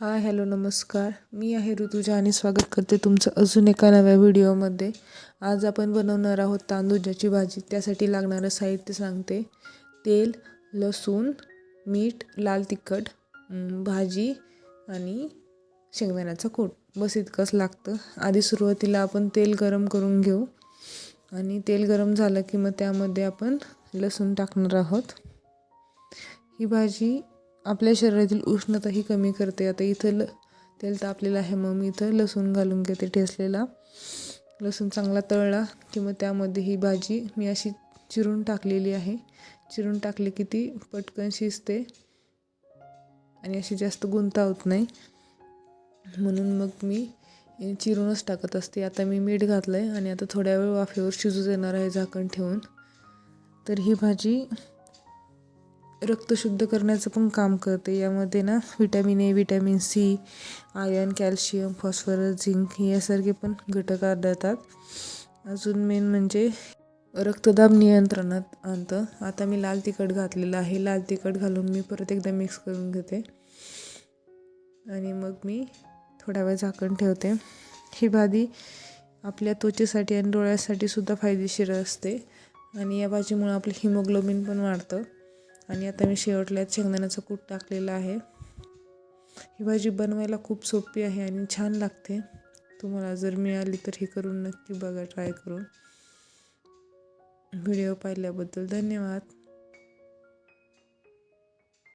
Hi hello नमस्कार. मी आहे ऋतुजा आणि स्वागत करते तुमचं अजून एका नव्या व्हिडिओमध्ये. आज आपण बनवणार आहोत तांदूळाची भाजी. त्यासाठी लागणारं साहित्य सांगते. तेल लसूण मीठ लाल तिखट भाजी आणि शेंगदाण्याचा कूट. बस इतकंच लागतं. आधी सुरुवातीला आपण तेल गरम करून घेऊ. आणि तेल गरम झालं की मग त्यामध्ये आपण लसूण टाकणार आहोत. ही भाजी आपल्या शरीरातील उष्णताही कमी करते. आता इथं ल तेल तापलेलं आहे मग मी इथं लसूण घालून घेते ठेसलेला लसूण चांगला तळला की मग त्यामध्ये ही भाजी मी अशी चिरून टाकलेली आहे. चिरून टाकली की ती पटकन शिजते आणि अशी जास्त गुंतावत नाही. म्हणून मग मी चिरूनच टाकत असते. आता मी मीठ घातलं आहे आणि आता थोड्या वेळ वाफेवर शिजू देणार आहे झाकण ठेवून. तर ही भाजी रक्त शुद्ध करण्याचं पण काम करते. यामध्ये ना vitamin A vitamin C iron calcium phosphorus zinc यासारखे पण घटक आढळतात. अजून मेन म्हणजे रक्तदाब नियंत्रणात आणतं. आता मी लाल तिखट घातलेलं आहे. लाल तिखट घालून मी परत एकदा मिक्स करून घेते. आणि मग मी थोडा वेळ झाकण ठेवते. ही भाजी आपल्या त्वचेसाठी आणि डोळ्यासाठी सुद्धा फायदेशीर असते. आणि या भाजीमुळं आपलं हिमोग्लोबिन पण वाढतं. आणि आता मी शेवटल्यात शेंगदाण्याचं कूट टाकलेलं आहे. ही भाजी बनवायला खूप सोपी आहे आणि छान लागते. तुम्हाला जर मिळाली तर हे करून नक्की बघा ट्राय करून. व्हिडिओ पाहिल्याबद्दल धन्यवाद.